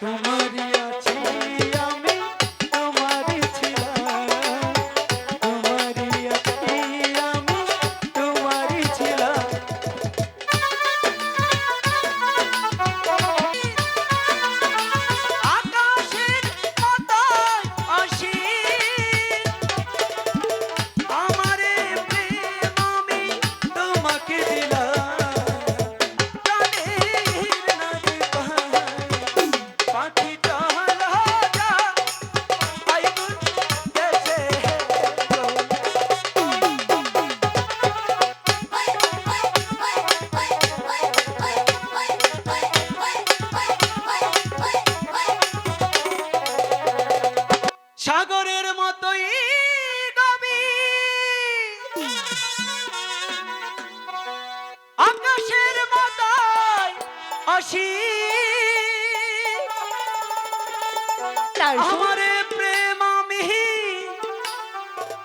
Come on, yeah. আমারে প্রেম আমি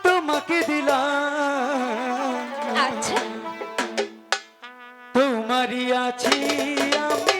তোমাকে দিলাম। আচ্ছা। তোমারই আছি আমি।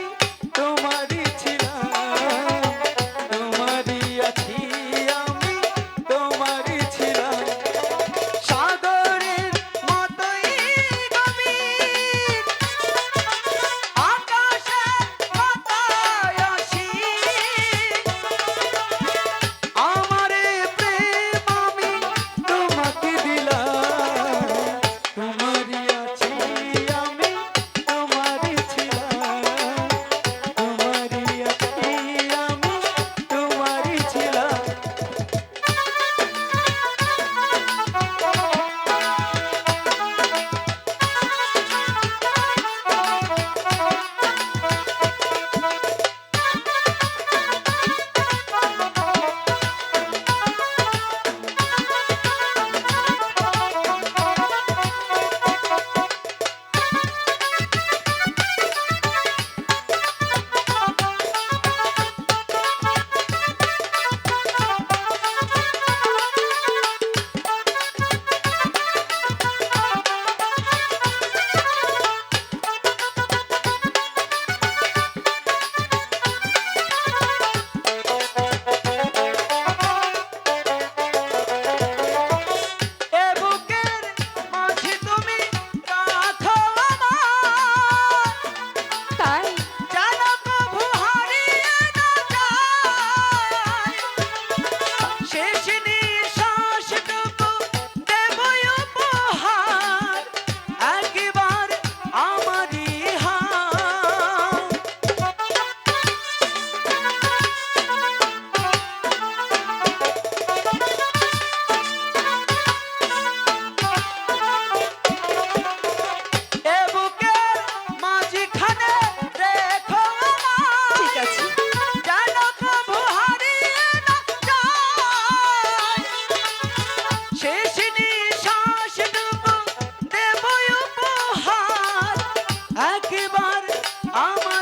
আমার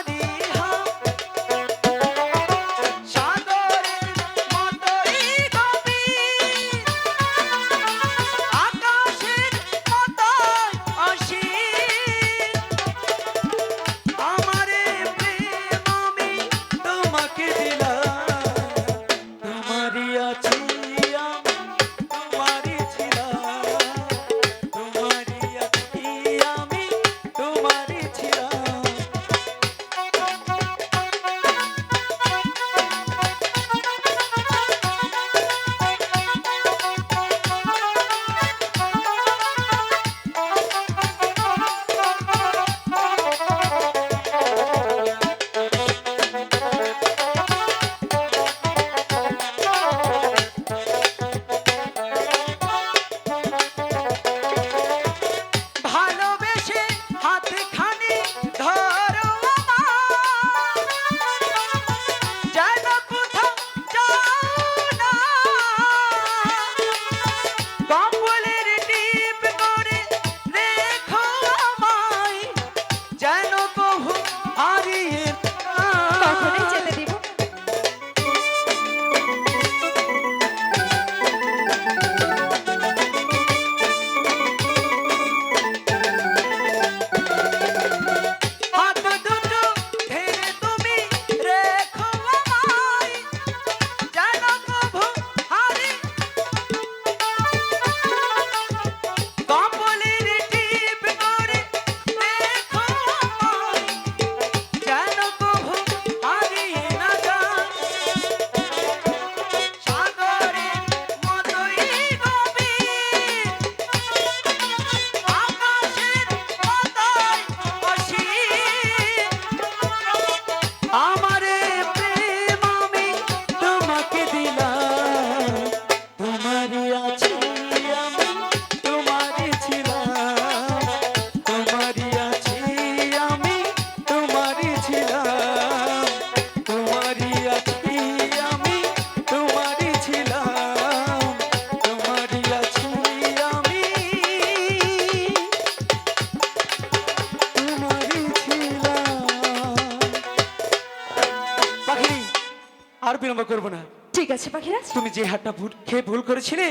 আর বিলম্ব করব না। ঠিক আছে পাখিরাজ। তুমি যে হাটটা ভুল খেয়ে ভুল করেছিলে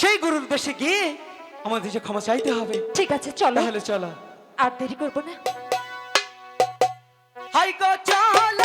সেই গুরুর উদ্দেশ্যে গিয়ে আমাদের যে ক্ষমা চাইতে হবে। ঠিক আছে চলো। তাহলে চলো। আর দেরি করব না। হাই গো চলো।